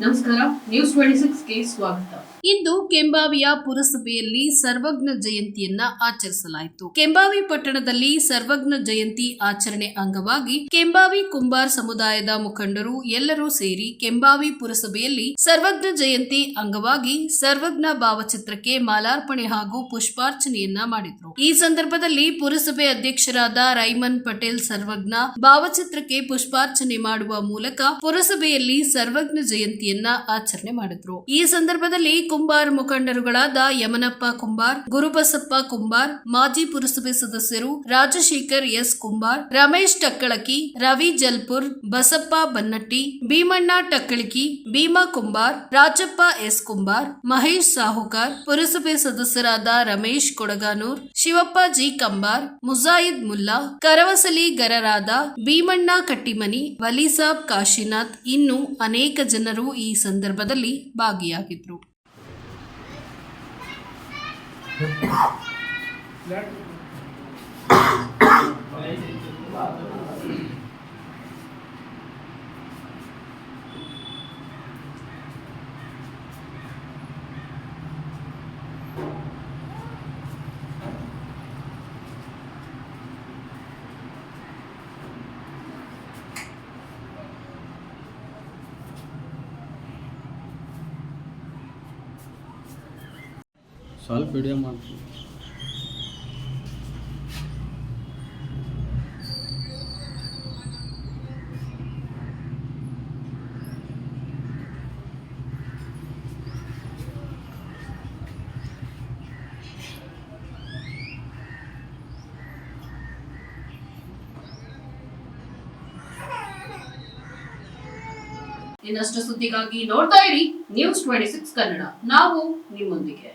ನಮಸ್ಕಾರ news twenty ಸಿಕ್ಸ್ಗೆ ಸ್ವಾಗತ. ಇಂದು ಕೆಂಬಾವಿಯ ಪುರಸಭೆಯಲ್ಲಿ ಸರ್ವಜ್ಞ ಜಯಂತಿಯನ್ನ ಆಚರಿಸಲಾಯಿತು. ಕೆಂಬಾವಿ ಪಟ್ಟಣದಲ್ಲಿ ಸರ್ವಜ್ಞ ಜಯಂತಿ ಆಚರಣೆ ಅಂಗವಾಗಿ ಕೆಂಬಾವಿ ಕುಂಬಾರ್ ಸಮುದಾಯದ ಮುಖಂಡರು ಎಲ್ಲರೂ ಸೇರಿ ಕೆಂಬಾವಿ ಪುರಸಭೆಯಲ್ಲಿ ಸರ್ವಜ್ಞ ಜಯಂತಿ ಅಂಗವಾಗಿ ಸರ್ವಜ್ಞ ಭಾವಚಿತ್ರಕ್ಕೆ ಮಾಲಾರ್ಪಣೆ ಹಾಗೂ ಪುಷ್ಪಾರ್ಚನೆಯನ್ನ ಮಾಡಿದ್ರು. ಈ ಸಂದರ್ಭದಲ್ಲಿ ಪುರಸಭೆ ಅಧ್ಯಕ್ಷರಾದ ರೈಮನ್ ಪಟೇಲ್ ಸರ್ವಜ್ಞ ಭಾವಚಿತ್ರಕ್ಕೆ ಪುಷ್ಪಾರ್ಚನೆ ಮಾಡುವ ಮೂಲಕ ಪುರಸಭೆಯಲ್ಲಿ ಸರ್ವಜ್ಞ ಜಯಂತಿಯನ್ನ ಆಚರಣೆ ಮಾಡಿದ್ರು. ಈ ಸಂದರ್ಭದಲ್ಲಿ ಕುಂಬಾರ್ ಮುಖಂಡರುಗಳಾದ ಯಮನಪ್ಪ ಕುಂಬಾರ್, ಗುರುಬಸಪ್ಪ ಕುಂಬಾರ್, ಮಾಜಿ ಪುರಸಭೆ ಸದಸ್ಯರು ರಾಜಶೇಖರ್ ಎಸ್ ಕುಂಬಾರ್, ರಮೇಶ್ ಟಕ್ಕಳಕಿ, ರವಿ ಜಲ್ಪುರ್, ಬಸಪ್ಪ ಬನ್ನಟ್ಟಿ, ಭೀಮಣ್ಣ ಟಕ್ಕಳಿಕಿ, ಭೀಮಾ ಕುಂಬಾರ್, ರಾಜಪ್ಪ ಎಸ್ ಕುಂಬಾರ್, ಮಹೇಶ್ ಸಾಹುಕಾರ್, ಪುರಸಭೆ ಸದಸ್ಯರಾದ ರಮೇಶ್ ಕೊಡಗಾನೂರ್, ಶಿವಪ್ಪ ಜಿ ಕಂಬಾರ್ ಮುಜಾಯಿದ್ ಮುಲ್ಲಾ, ಕರವಸಲಿ ಗರರಾದ ಭೀಮಣ್ಣ ಕಟ್ಟಿಮನಿ ವಲಿಸಾಬ್ ಕಾಶಿನಾಥ್ ಇನ್ನು ಅನೇಕ ಜನರು ಈ ಸಂದರ್ಭದಲ್ಲಿ ಭಾಗಿಯಾಗಿದ್ರು ಸ್ವಲ್ಪ ವಿಡಿಯೋ ಮಾಡ್ತೀನಿ. ಇನ್ನಷ್ಟು ಸುದ್ದಿಗಾಗಿ ನೋಡ್ತಾ ಇರಿ ನ್ಯೂಸ್ ಟ್ವೆಂಟಿ ಸಿಕ್ಸ್ ಕನ್ನಡ. ನಾವು ನಿಮ್ಮೊಂದಿಗೆ.